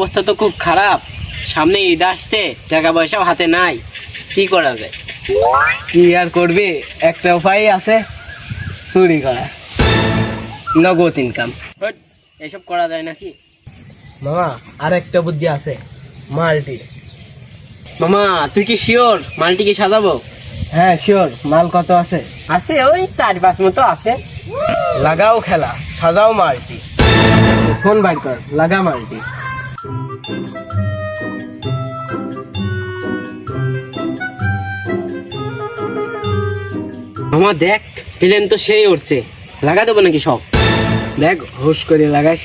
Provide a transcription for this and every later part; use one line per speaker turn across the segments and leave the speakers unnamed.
অবস্থা তো খুব খারাপ। সামনে ঈদ আসছে টাকা পয়সাও হাতে নাই। কি করা যায়?
কি আর করবি? একটা উপায় আছে চুরি করা। নগদ ইনকাম
এসব করা যায় নাকি?
মামা আর একটা বুদ্ধি আছে মালটি।
মামা তুই কি শিওর মালটি কি সাজাবো?
হ্যাঁ শিওর মাল কত আছে?
আছে ওই চার পাঁচ মতো আছে।
লাগাও খেলা সাজাও মালটি। ফোন বাইর কর লাগা মালটি।
মামা দেখ প্লেন তো সেই উঠছে। লাগা দেবো নাকি সব?
দেখ হুশ করে লাগাইস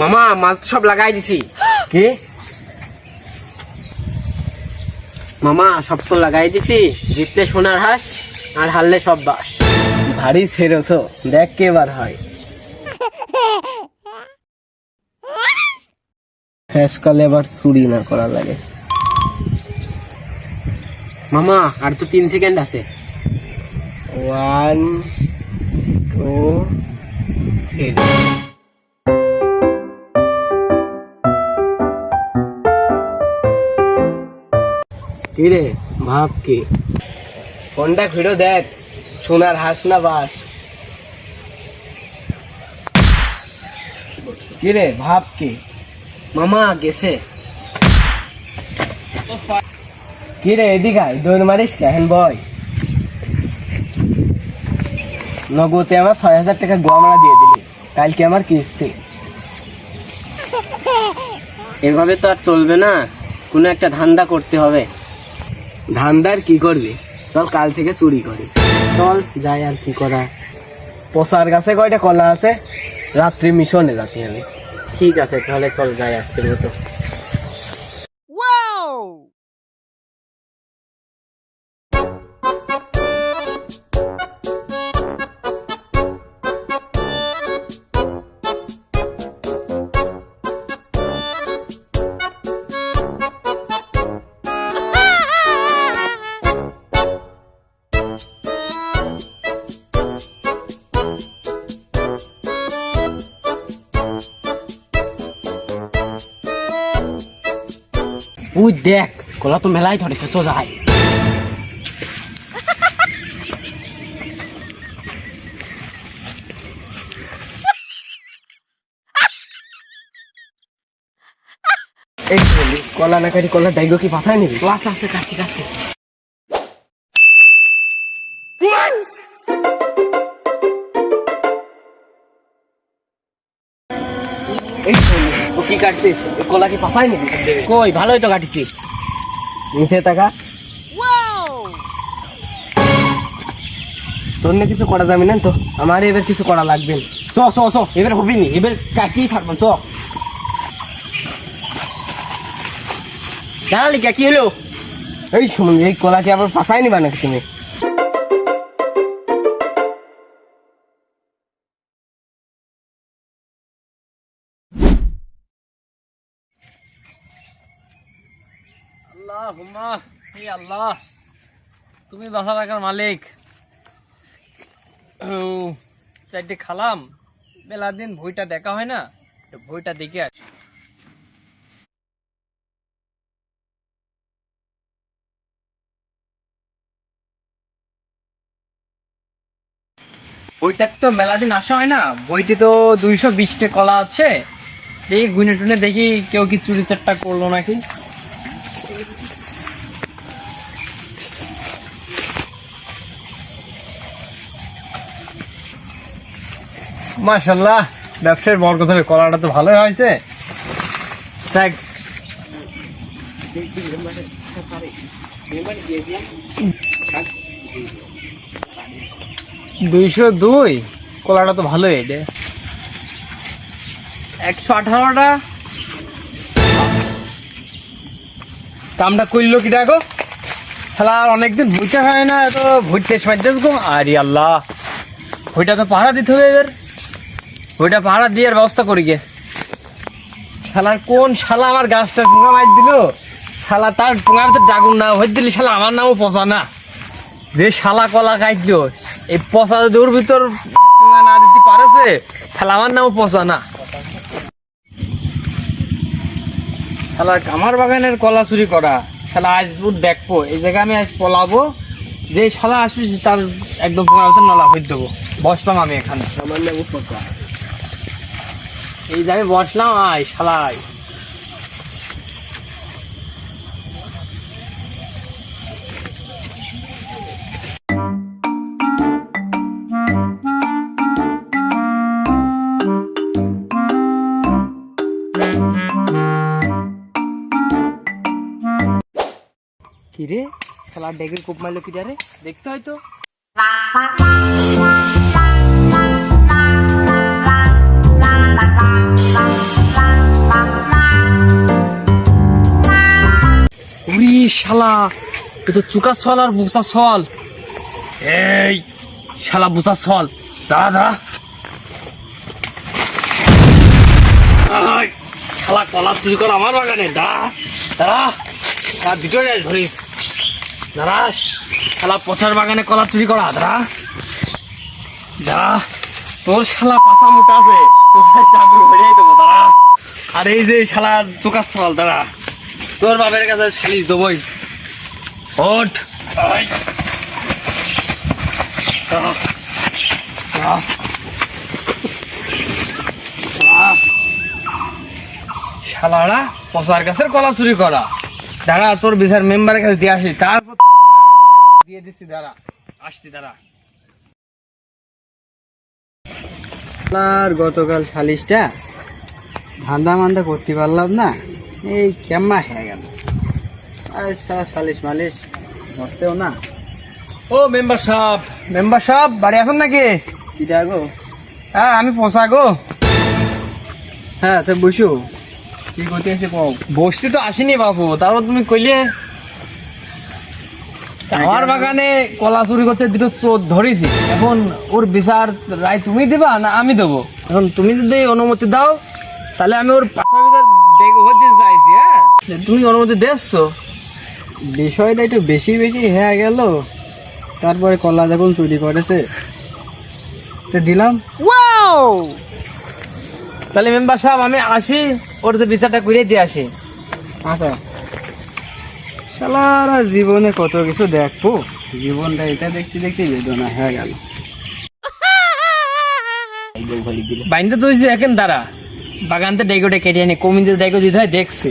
মামা মাল তো সব লাগাই দিছি।
কি?
মামা সব তো লাগাই দিছি। জিতলে সোনার হাঁস আর হারলে সব বাস
ভারী ছেড়েছ দেখ কে বার হয়। শেষ কালে এবার চুরি না করা লাগে।
মামা, আর তো তিন সেকেন্ড আছে।
ওয়ান টু থ্রি কি রে ভাব কি? ফোনটা ঘুরে দেখ, সোনার হাস না বাস কি রে ভাব কি?
মামা গেছে।
কি রে এদিকে আয়, দৌড় মারিস কেন বয়। নগদে আমার ছয় হাজার টাকা গোয়ামারা দিয়ে দিলি। কালকে আমার কিস্তি।
এভাবে তো আর চলবে না। কোনো একটা ধান্দা করতে হবে।
ধান্দার কি করবি? চল কাল থেকে চুরি করি।
চল, যাই আর কি করা
পোষার গাছে কয়টা কলা আছে? রাত্রি মিশনে যাতে হবে
ঠিক আছে, তাহলে চল যাই আজকের মতো। উই দেখ কলা তো মেলাই ধরেছে
এই কি কলা না কাটি কলা ডাইগো কি পাঠায় নিবি?
আস্তে আস্তে কাটছি কাটছি।
এই কি কাটছিস? কলা কি নিবি
কই ভালোই তো কাটিছি।
নিচে টাকা তোর না কিছু করা যাবে না তো? আমার এবার কিছু করা লাগবে।
চ চ চ এবার হবি নি এবার কাটিয়ে থাকব চ। দাঁড়ালি কে হলো?
এই শুনুন এই কলা কি আবার ফাঁসাই নিবা নাকি তুমি?
হে আল্লাহ, তুমি বাসা রাখার মালিক। চারটে খালাম বেলা দিন বইটা দেখা হয় না দেখে তো মেলা দিন আসা হয় না বইটি তো দুইশো বিশটে কলা আছে। দেখি গুনে টুনে দেখি কেউ কি চুরি চারটা করল নাকি। মাশাল্লাহ ব্যবসার বরকত হবে কলাটা তো ভালোই হয়েছে। দেখ। দুইশো দুই, কলাটা তো ভালোই এটা একশো আঠারোটা। দামটা করল কি দেখো? তাহলে খেলা অনেকদিন ভুইতে হয় না তো ভুইতে সাইতে গো আরে আল্লাহ। ওইটা তো পাহারা দিতে হবে এবার। ওইটা পাহারা দিয়ে ব্যবস্থা করি গে। শালার কোন শালা আমার গাছটা পুঙ্গা মার দিল? শালা তার পুঙ্গার তো ডাগুন না হয়ে দিলি শালা আমার নামও পচা না। যে শালা কলা খাইছিল এই পচা যদি ওর ভিতর না দিতে পারেছে শালা আমার নামও পচা না। শালা আমার বাগানের কলা চুরি করা, শালা আজ ওর দেখব, এই জায়গায় আমি আজ পলাবো, যে শালা আসবি তার একদম পোকা নলা হয়ে দেবো। বসলাম আমি এখানে।
আমার নাম
যে আমি বসলাম, আয় শালাই কিরে শালা ডেগের কোপ মারলো কি রে দেখতে হয়তো এ তো চুকা ছল আর বুসা ছল। এই, শালা বুসা ছল। দাঁড়া দাঁড়া। শালা কলা চুরি কর আমার বাগানে, দাঁড়া দাঁড়া। ধরিস। দাঁড়া, শালা পচার বাগানে কলা চুরি করা, দাঁড়া। দাঁড়া, তোর শালা পাশা মোটা আছে, তোর চাকরি দেবো, দাঁড়া। আর এই যে শালা চোকার ছল, দাঁড়া। তোর বাপের কাছে সালিশ দেবই। ওঠ। শালারা পচার গাছের কলা চুরি করা। দাঁড়া, তোর বিচার মেম্বারের কাছে দিয়ে আসি। তারপর তোর দিয়ে দিচ্ছি, দাঁড়া। আসছি, দাঁড়া।
গতকাল সালিশটা ধান্দা মান্দা করতে পারলাম না। এই কেমা হয়ে গেল। সালিশ মালিশ বসতেও না।
ও মেম্বার সাহেব। মেম্বার সাহেব বাড়ি আসুন নাকি?
কি ডাকো
হ্যাঁ আমি পোষা গো।
হ্যাঁ তো বসো। কি করতে এসে কও?
বসতে তো আসিনি বাবু তারপর তুমি কইলে। আমার বাগানে কলা চুরি করতে দুটো চোর ধরেছি। এখন ওর বিচার রায় তুমি দিবা না আমি দেবো? এখন তুমি যদি অনুমতি দাও তাহলে আমি ওর পাশা বিচার চাইছি হ্যাঁ? তুমি অনুমতি দিচ্ছো
বিষয়টা একটু বেশি বেশি হয়ে গেল। তারপরে কলা যখন চুরি করেছে তো দিলাম।
তাহলে মেম্বার সাহেব আমি আসি ওর তো বিচারটা করে দিয়ে আসি।
আচ্ছা। শালারা জীবনে কত কিছু দেখব। জীবনটা এটা দেখতে দেখতে বেদনা হয়ে গেল।
বাইন্দে তো হয়েছে এখন দাঁড়া। বাগানতে ডাইগোটা কেটে আনি কমিতে ডাইগো দিতে হয় দেখছি।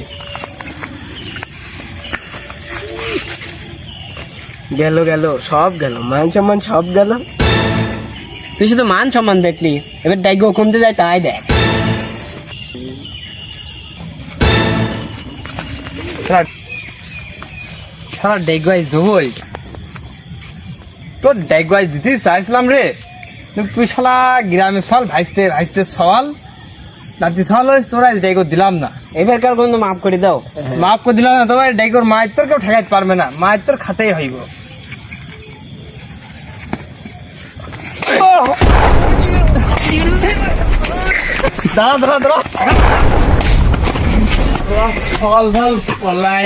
গেল গেল সব গেল মান সম্মান সব গেল।
তুই শুধু মান সম্মান দেখলি এবার ডাইগো কমতে যায় তাই দেখ।
সারা ডাইগাইজ দেবই তোর ডাইগাইজ দিতে চাইছিলাম রে। তুই শালা গ্রামে সল ভাইস্তে ভাইস্তে সল। রাত্রি সল হয়েছে তোরা ডাইগো দিলাম না।
এবারকার কোনো মাফ করে দাও।
মাফ করে দিলাম না তোমার ডাইগোর মায়ের তোর কেউ ঠেকাইতে পারবে না। মায়ের তোর খাতেই হইব। দাঁড়া দাঁড়া দাঁড়া। সল ধল পলাই